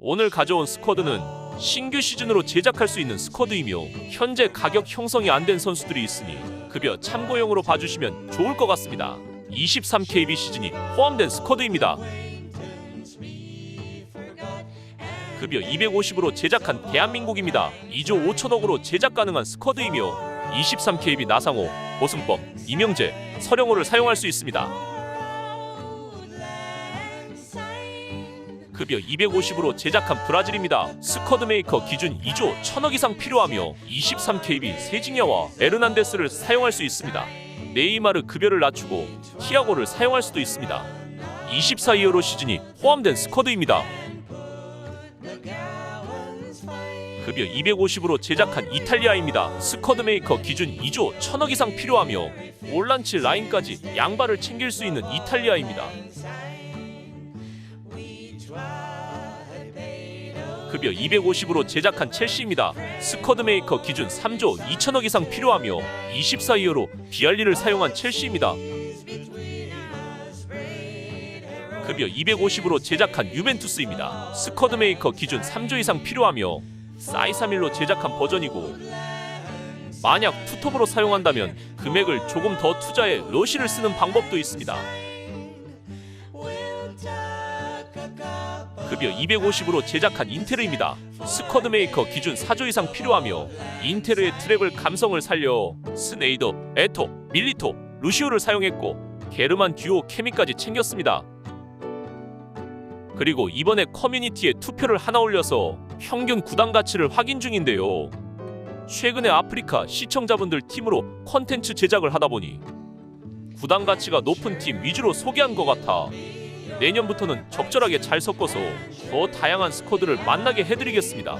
오늘 가져온 스쿼드는 신규 시즌으로 제작할 수 있는 스쿼드이며 현재 가격 형성이 안 된 선수들이 있으니 급여 참고용으로 봐주시면 좋을 것 같습니다. 23KB 시즌이 포함된 스쿼드입니다. 급여 250으로 제작한 대한민국입니다. 2조 5천억으로 제작 가능한 스쿼드이며 23KB 나상호, 고승범, 이명재, 서령호를 사용할 수 있습니다. 급여 250으로 제작한 브라질입니다. 스쿼드 메이커 기준 2조 1000억 이상 필요하며 23KB 세징야와 에르난데스를 사용할 수 있습니다. 네이마르 급여를 낮추고 티아고를 사용할 수도 있습니다. 24이어로 시즌이 포함된 스쿼드입니다. 급여 250으로 제작한 이탈리아입니다. 스쿼드 메이커 기준 2조 1000억 이상 필요하며 올란치 라인까지 양발을 챙길 수 있는 이탈리아입니다. 급여 250으로 제작한 첼시입니다. 스쿼드 메이커 기준 3조 2천억 이상 필요하며 24이어로 비알리를 사용한 첼시입니다. 급여 250으로 제작한 유벤투스입니다. 스쿼드 메이커 기준 3조 이상 필요하며 사이사밀로 제작한 버전이고 만약 투톱으로 사용한다면 금액을 조금 더 투자해 러시를 쓰는 방법도 있습니다. 급여 250으로 제작한 인테르입니다. 스쿼드 메이커 기준 4조 이상 필요하며 인테르의 트랩을 감성을 살려 스네이더, 에토, 밀리토, 루시오를 사용했고 게르만 듀오 케미까지 챙겼습니다. 그리고 이번에 커뮤니티에 투표를 하나 올려서 평균 구단 가치를 확인 중인데요. 최근에 아프리카 시청자분들 팀으로 컨텐츠 제작을 하다 보니 구단 가치가 높은 팀 위주로 소개한 것 같아 내년부터는 적절하게 잘 섞어서 더 다양한 스쿼드를 만나게 해드리겠습니다.